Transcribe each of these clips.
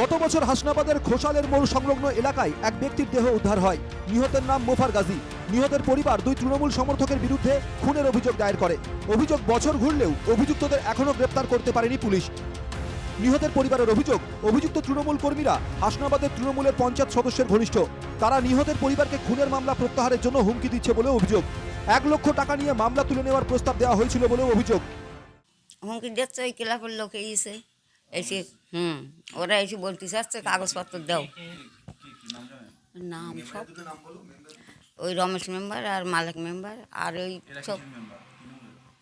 গত বছর হাসনাবাদের খোসালের মোড় সংলগ্ন এলাকায় এক ব্যক্তির দেহ উদ্ধার হয়। নিহতের নাম মোফার গাজী। নিহতের পরিবার দুই তৃণমূল সমর্থকের বিরুদ্ধে খুনের অভিযোগ দায়ের করে। অভিযোগ বছর ঘুরলেও অভিযুক্তদের এখনও গ্রেপ্তার করতে পারেনি পুলিশ। নিহতের পরিবারের অভিযোগ, অভিযুক্ত তৃণমূল কর্মীরা হাসনাবাদের তৃণমূলের পঞ্চায়েত সদস্যের ঘনিষ্ঠ। তারা নিহতের পরিবারকে খুনের মামলা প্রত্যাহারের জন্য হুমকি দিচ্ছে বলে অভিযোগ। এক লক্ষ টাকা নিয়ে মামলা তুলে নেওয়ার প্রস্তাব দেওয়া হয়েছিল বলেও অভিযোগ। হুমকি দিচ্ছে ক্লাবের লোক এসে এসে, হুম, ওরা এসে বলতে চাচ্ছে কাগজপত্র দাও। নাম সব। ওই রমেশ মেম্বার আর মালিক মেম্বার আর ওই সব।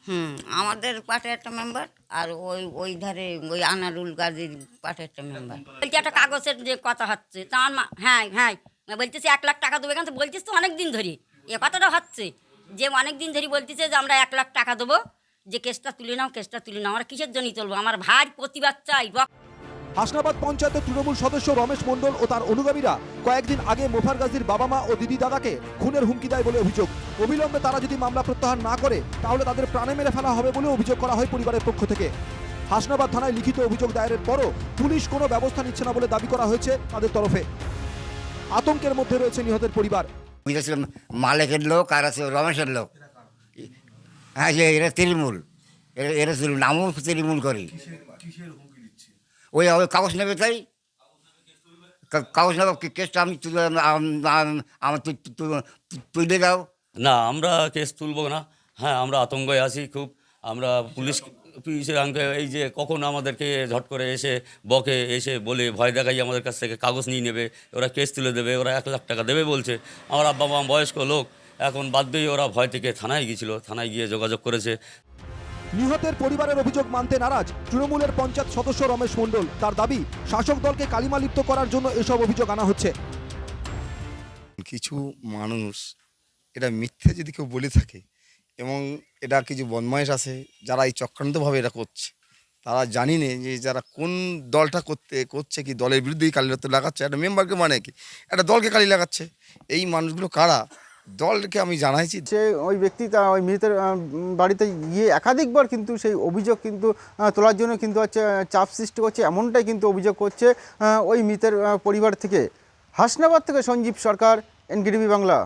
হুম, আমাদের পার্টির একটা মেম্বার আর ওই ওই ধারে ওই আনারুল গাজীর পার্টির একটা মেম্বার। বলছি, একটা কাগজের যে কথা হচ্ছে, তা মা- হ্যাঁ হ্যাঁ বলতেছি এক লাখ টাকা দেবো, এখান থেকে বলছিস তো অনেক দিন ধরে। এ কথাটা হচ্ছে যে অনেক দিন ধরে বলতেছে যে আমরা এক লাখ টাকা দেবো যে কেসটা তুলে নাও কেসটা তুলে নাও। আমরা কিসের জন্যই তুলবো আমার ভাই প্রতিবাদ চাই হাসনাবাদ পঞ্চায়েতের তৃণমূল সদস্য রমেশ মণ্ডল ও তার অনুগামীরা কয়েকদিন আগে মোফার গাজীর বাবা মা ও দিদি দাদাকে খুনের হুমকি দেয় বলে অভিযোগ। অবিলম্বে তারা যদি মামলা প্রত্যাহার না করে তাহলে তাদের প্রাণে মেরে ফেলা হবে বলে অভিযোগ করা হয় পরিবারের পক্ষ থেকে। হাসনাবাদ থানায় লিখিত অভিযোগ দায়েরের পরও পুলিশ কোনো ব্যবস্থা নিচ্ছে না বলে দাবি করা হয়েছে তাদের তরফে। আতঙ্কের মধ্যে রয়েছে নিহতের পরিবার। বুঝেছিলাম মালিকের লোক আর আছে রমেশের লোক। হ্যাঁ যে এরা তৃণমূল। এরা এরা তৃণমূল নামও তৃণমূল করি। ওই ওই কাগজ নেবে তাই? কাগজ নেবে কেসটা আমি তুলে, আম- আম- আমার তুলে দাও। না, আমরা কেস তুলব না। হ্যাঁ আমরা আতঙ্কে আছি খুব। আমরা পুলিশ পুলিশের আঙ্কে এই যে কখন আমাদেরকে ঝট করে এসে বকে, এসে বলে, ভয় দেখাই আমাদের কাছ থেকে, কাগজ নিয়ে নেবে, ওরা কেস তুলে দেবে, ওরা এক লাখ টাকা দেবে বলছে। আমার আব্বা মা বয়স্ক লোক এখন বাধ্যই ওরা ভয় থেকে থানায় গিয়েছিল থানায় গিয়ে যোগাযোগ করেছে। নিহতের পরিবারের অভিযোগ মানতে নারাজ তৃণমূলের পঞ্চায়েত সদস্য রমেশ মণ্ডল। তার দাবি শাসক দলকে কালিমালিপ্ত করার জন্য এসব অভিযোগ আনা হচ্ছে। কিছু মানুষ এটা মিথ্যে যদি কেউ বলে থাকে এবং এটা কিছু বদমাইশ আছে যারা এই চক্রান্তভাবে এটা করছে তারা জানি না যে যারা কোন দলটা করতে করছে কি দলের বিরুদ্ধেই কালি লাগাচ্ছে একটা মেম্বারকে মানে কি একটা দলকে কালি লাগাচ্ছে। এই মানুষগুলো কারা? দলকে আমি জানাইছি। যে ওই ব্যক্তি তা ওই মৃতের বাড়িতে গিয়ে একাধিকবার কিন্তু সেই অভিযোগ কিন্তু তোলার জন্য কিন্তু হচ্ছে চাপ সৃষ্টি করছে, এমনটাই কিন্তু অভিযোগ করছে ওই মৃতের পরিবার থেকে। হাসনাবাদ থেকে সঞ্জীব সরকার এনকেটিভি বাংলা।